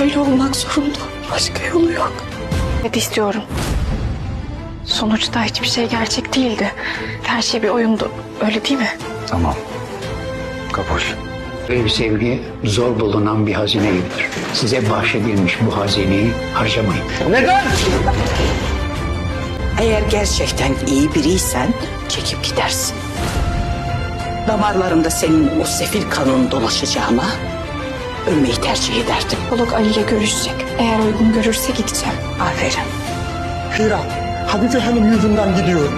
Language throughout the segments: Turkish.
Böyle olmak zorunda. Başka yolu yok. Evet istiyorum. Sonuçta hiçbir şey gerçek değildi. Her şey bir oyundu. Öyle değil mi? Tamam. Kabul. Ev sevgi zor bulunan bir hazine gibidir. Size bahşedilmiş bu hazineyi harcamayın. Eğer gerçekten iyi biriysen çekip gidersin. Damarlarında senin o sefil kanın dolaşacağına ölmeyi tercih ederdim. Psikolog Ali ile görüşecek. Eğer uygun görürse gideceğim. Aferin. Hira, Habibe Hanım yüzünden gidiyor.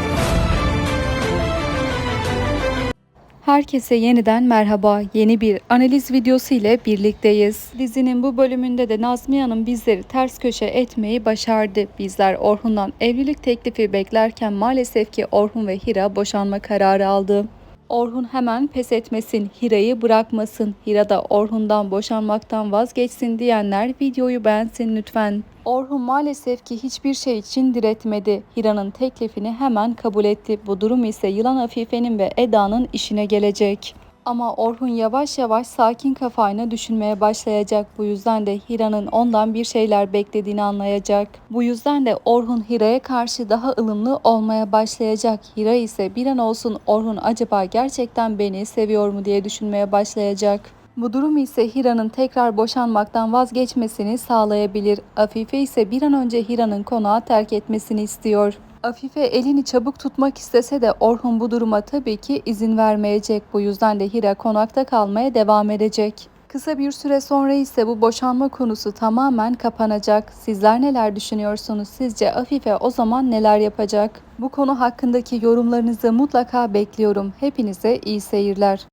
Herkese yeniden merhaba. Yeni bir analiz videosu ile birlikteyiz. Dizinin bu bölümünde de Nazmiye Hanım bizleri ters köşe etmeyi başardı. Bizler Orhun'dan evlilik teklifi beklerken maalesef ki Orhun ve Hira boşanma kararı aldı. Orhun hemen pes etmesin, Hira'yı bırakmasın, Hira da Orhun'dan boşanmaktan vazgeçsin diyenler videoyu beğensin lütfen. Orhun maalesef ki hiçbir şey için diretmedi. Hira'nın teklifini hemen kabul etti. Bu durum ise Yılan Afife'nin ve Eda'nın işine gelecek. Ama Orhun yavaş yavaş sakin kafayla düşünmeye başlayacak. Bu yüzden de Hira'nın ondan bir şeyler beklediğini anlayacak. Bu yüzden de Orhun Hira'ya karşı daha ılımlı olmaya başlayacak. Hira ise bir an olsun Orhun acaba gerçekten beni seviyor mu diye düşünmeye başlayacak. Bu durum ise Hira'nın tekrar boşanmaktan vazgeçmesini sağlayabilir. Afife ise bir an önce Hira'nın konağı terk etmesini istiyor. Afife elini çabuk tutmak istese de Orhun bu duruma tabii ki izin vermeyecek. Bu yüzden de Hira konakta kalmaya devam edecek. Kısa bir süre sonra ise bu boşanma konusu tamamen kapanacak. Sizler neler düşünüyorsunuz? Sizce Afife o zaman neler yapacak? Bu konu hakkındaki yorumlarınızı mutlaka bekliyorum. Hepinize iyi seyirler.